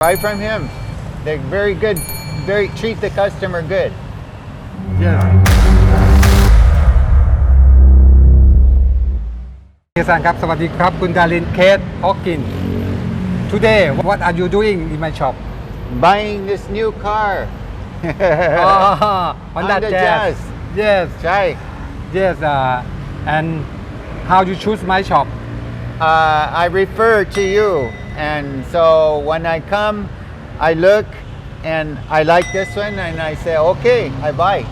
Buy from him. They're very good. Very treat the customer good. Yeah. Today what are you doing in my shop Buying this new car. Ah, on that jazz. Yes Chai. yes uh, and how you choose my shop Uh, I refer to you and so when I come, I look, and I like this one, and I say, okay, I buy.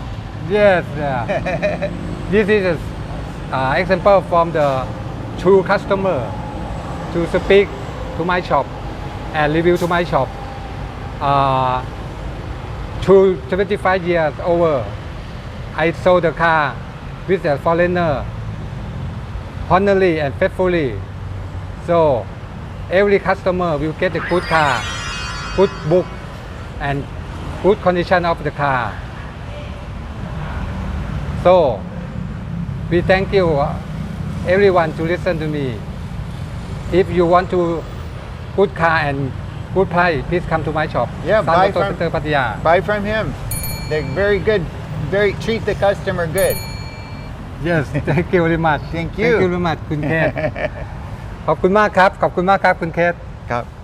yes yeah. this is an uh, example from the true customer to speak to my shop and review to my shop uh, through 25 years over I sold the car with a foreigner honorably and faithfully so every customer will get a good car, good book, and good condition of the car. So we thank you uh, everyone to listen to me. If you want to good car and good price, please come to my shop. Yeah, buy from, Center Pattaya. buy from him. They're very good, very treat the customer good. Yes, thank you very much. Thank you. Thank you very much, Kun ขอบคุณมากครับ ขอบคุณมากครับคุณเคส Cup.